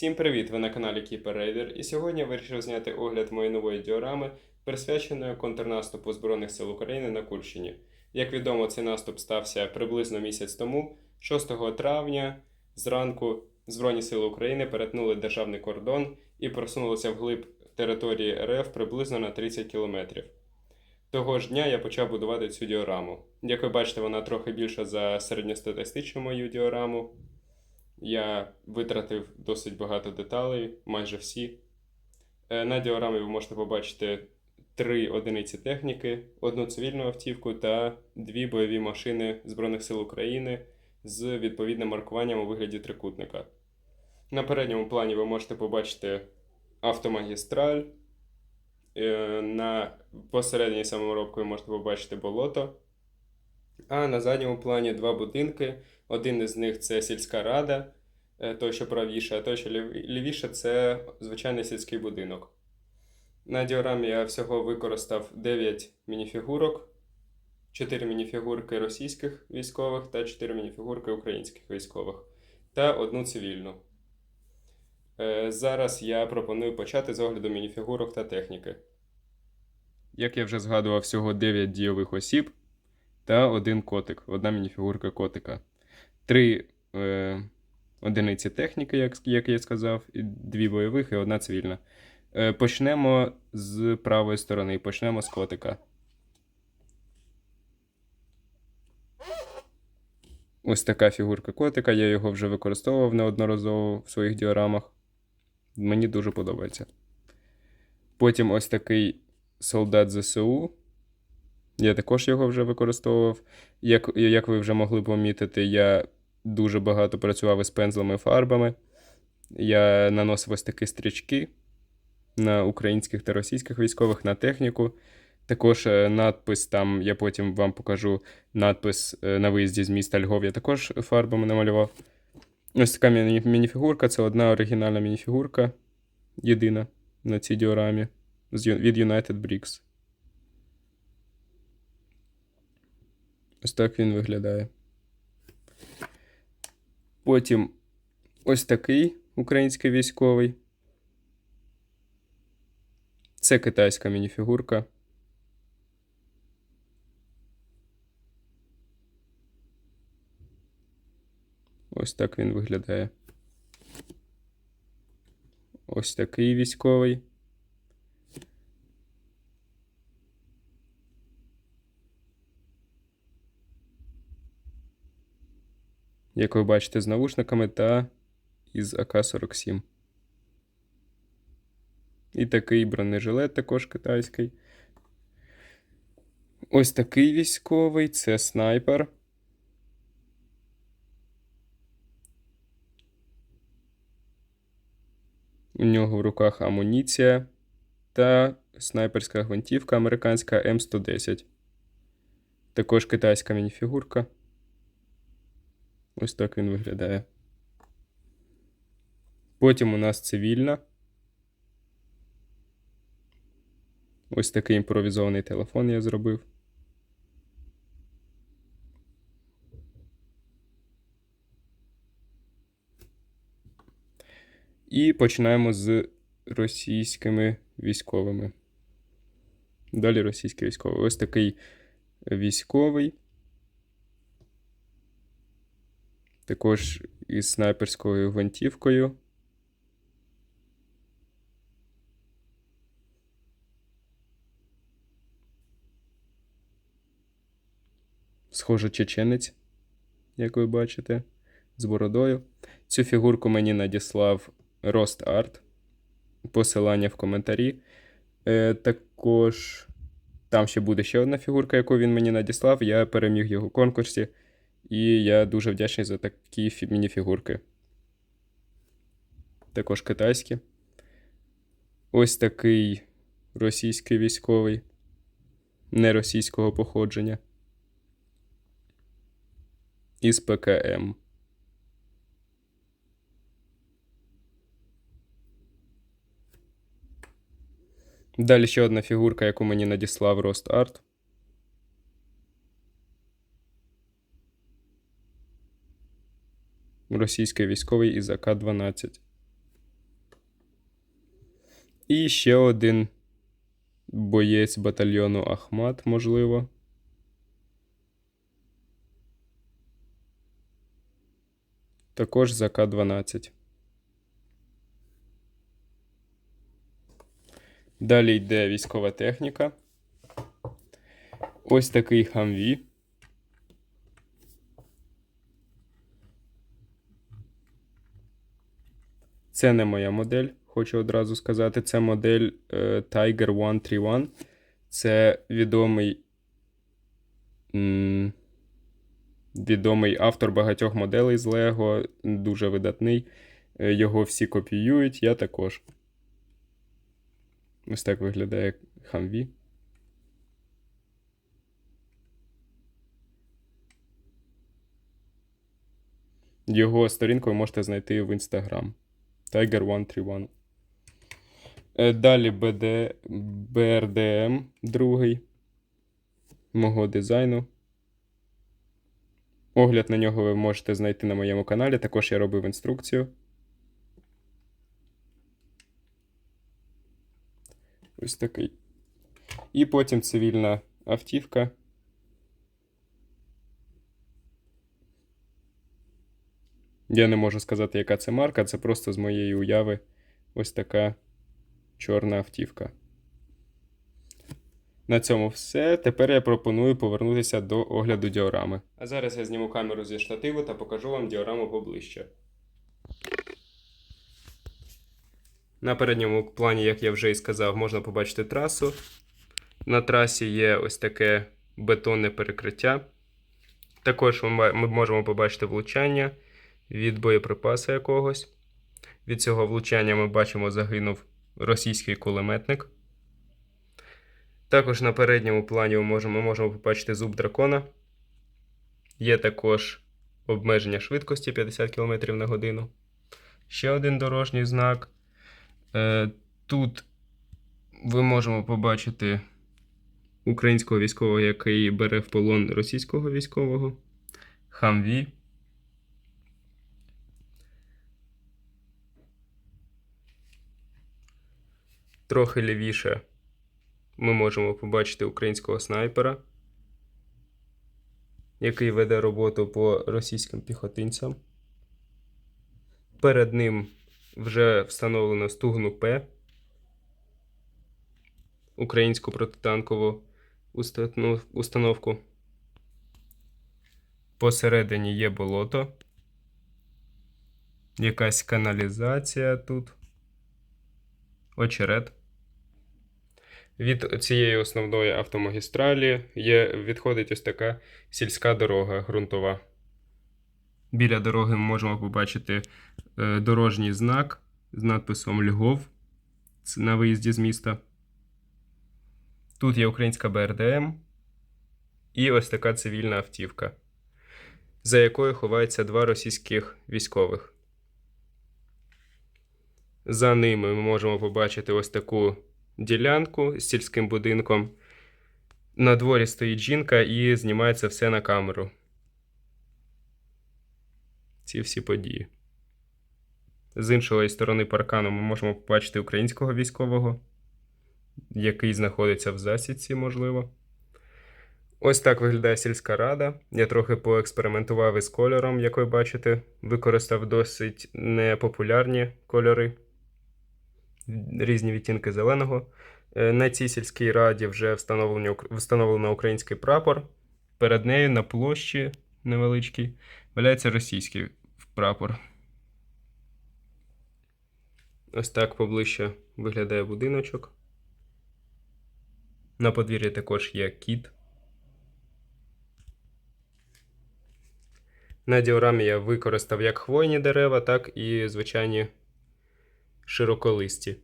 Всім привіт! Ви на каналі Keeper Raider і сьогодні я вирішив зняти огляд моєї нової діорами, присвяченої контрнаступу Збройних сил України на Курщині. Як відомо, цей наступ стався приблизно місяць тому, 6 травня, зранку Збройні сили України перетнули державний кордон і просунулися вглиб території РФ приблизно на 30 кілометрів. Того ж дня я почав будувати цю діораму. Як ви бачите, вона трохи більша за середньостатистичну мою діораму. Я витратив досить багато деталей, майже всі. Е, На діорамі ви можете побачити три одиниці техніки, одну цивільну автівку та дві бойові машини Збройних сил України з відповідним маркуванням у вигляді трикутника. На передньому плані ви можете побачити автомагістраль. Е, На посередній саморобку ви можете побачити болото. А на задньому плані два будинки. Один із них це сільська рада, е, той, що правіше, а той, що лів- лівіше, це звичайний сільський будинок. На діорамі я всього використав 9 мініфігурок, 4 мініфігурки російських військових та 4 мініфігурки українських військових та одну цивільну. Е, Зараз я пропоную почати з огляду мініфігурок та техніки. Як я вже згадував, всього 9 дійових осіб та один котик, одна мініфігурка котика. Три е, одиниці техніки, як, як я сказав, і дві бойових і одна цивільна. Е, почнемо з правої сторони, почнемо з котика. Ось така фігурка котика, я його вже використовував неодноразово в своїх діорамах. Мені дуже подобається. Потім ось такий солдат ЗСУ. Я також його вже використовував. Як, як ви вже могли помітити, я дуже багато працював із пензлами і фарбами. Я наносив ось такі стрічки на українських та російських військових на техніку. Також е, надпис там, я потім вам покажу надпис е, на виїзді з міста Львов, я також фарбами намалював. Ось така мініфігурка, це одна оригінальна мініфігурка, єдина на цій діорамі від United Bricks. Ось так він виглядає. Потім ось такий український військовий. Це китайська мініфігурка. Ось так він виглядає. Ось такий військовий. Як ви бачите, з навушниками та із АК-47. І такий бронежилет також китайський. Ось такий військовий це снайпер. У нього в руках амуніція та снайперська гвинтівка американська М110. Також китайська мініфігурка. Ось так він виглядає. Потім у нас цивільна. Ось такий імпровізований телефон я зробив. І починаємо з російськими військовими. Далі російський військовий. Ось такий військовий. Також із снайперською гвинтівкою. Схоже, чеченець, як ви бачите, з бородою. Цю фігурку мені надіслав Рост Арт. Посилання в коментарі. Е, також там ще буде ще одна фігурка, яку він мені надіслав. Я переміг його в конкурсі. І я дуже вдячний за такі фі- мініфігурки. Також китайські. Ось такий російський військовий, не російського походження. Із ПКМ. Далі ще одна фігурка, яку мені надіслав Рост Арт. Російський військовий із АК-12. І ще один боєць батальйону Ахмат, можливо. Також за К-12. Далі йде військова техніка. Ось такий хамві. Це не моя модель, хочу одразу сказати. Це модель е, Tiger 131. Це відомий. м, Відомий автор багатьох моделей з Lego, дуже видатний. Е, Його всі копіюють, я також. Ось так виглядає Humvee. Його сторінку ви можете знайти в Instagram. Tiger 131. Е, Далі BD, BRDM другий мого дизайну. Огляд на нього ви можете знайти на моєму каналі. Також я робив інструкцію. Ось такий. І потім цивільна автівка. Я не можу сказати, яка це марка, це просто з моєї уяви ось така чорна автівка. На цьому все. Тепер я пропоную повернутися до огляду діорами. А зараз я зніму камеру зі штативу та покажу вам діораму поближче. На передньому плані, як я вже і сказав, можна побачити трасу. На трасі є ось таке бетонне перекриття. Також ми можемо побачити влучання від боєприпасу якогось. Від цього влучання ми бачимо, загинув російський кулеметник. Також на передньому плані ми можемо, ми можемо побачити зуб дракона. Є також обмеження швидкості 50 км на годину. Ще один дорожній знак. Е, тут ви можемо побачити українського військового, який бере в полон російського військового. Хамві. Трохи лівіше ми можемо побачити українського снайпера, який веде роботу по російським піхотинцям. Перед ним вже встановлено стугну П, українську протитанкову установку. Посередині є болото. Якась каналізація тут. Очерет. Від цієї основної автомагістралі є, відходить ось така сільська дорога ґрунтова. Біля дороги ми можемо побачити е, дорожній знак з надписом Львов на виїзді з міста. Тут є українська БРДМ і ось така цивільна автівка, за якою ховаються два російських військових. За ними ми можемо побачити ось таку ділянку з сільським будинком. На дворі стоїть жінка і знімається все на камеру. Ці всі події. З іншої сторони паркану ми можемо побачити українського військового, який знаходиться в засідці, можливо. Ось так виглядає сільська рада. Я трохи поекспериментував із кольором, як ви бачите, використав досить непопулярні кольори різні відтінки зеленого. Е, На цій сільській раді вже встановлено, встановлено український прапор. Перед нею на площі невеличкій валяється російський прапор. Ось так поближче виглядає будиночок. На подвір'ї також є кіт. На діорамі я використав як хвойні дерева, так і звичайні широколисті.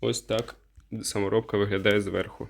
Ось так саморобка виглядає зверху.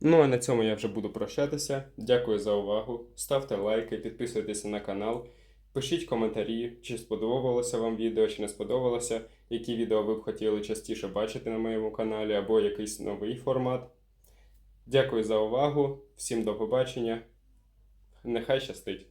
Ну а на цьому я вже буду прощатися. Дякую за увагу. Ставте лайки, підписуйтесь на канал. Пишіть коментарі, чи сподобалося вам відео, чи не сподобалося, які відео ви б хотіли частіше бачити на моєму каналі, або якийсь новий формат. Дякую за увагу, всім до побачення. Нехай щастить!